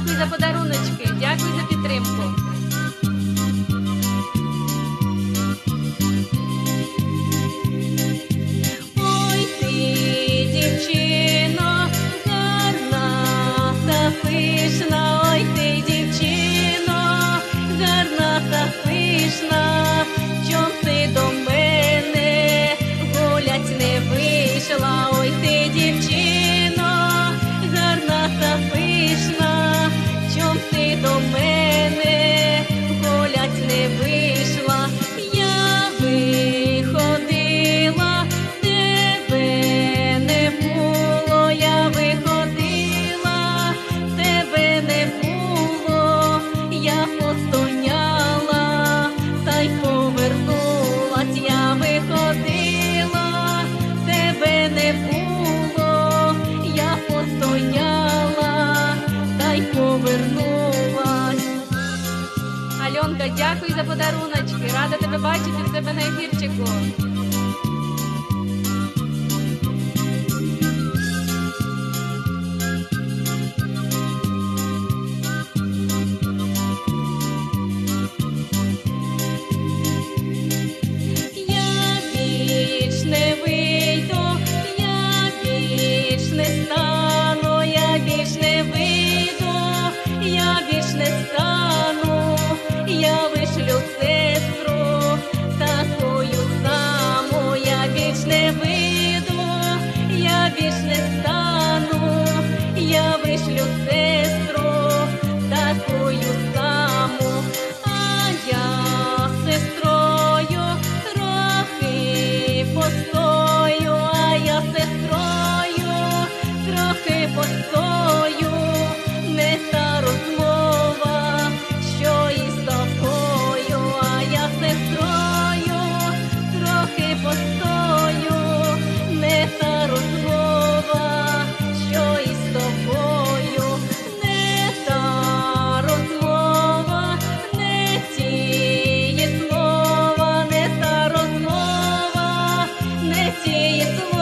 Дякую за подаруночки, дякую за підтримку. За подаруночки. Рада тебе бачити в себе на ефірчику. deixe-lhe o ser. It's the one.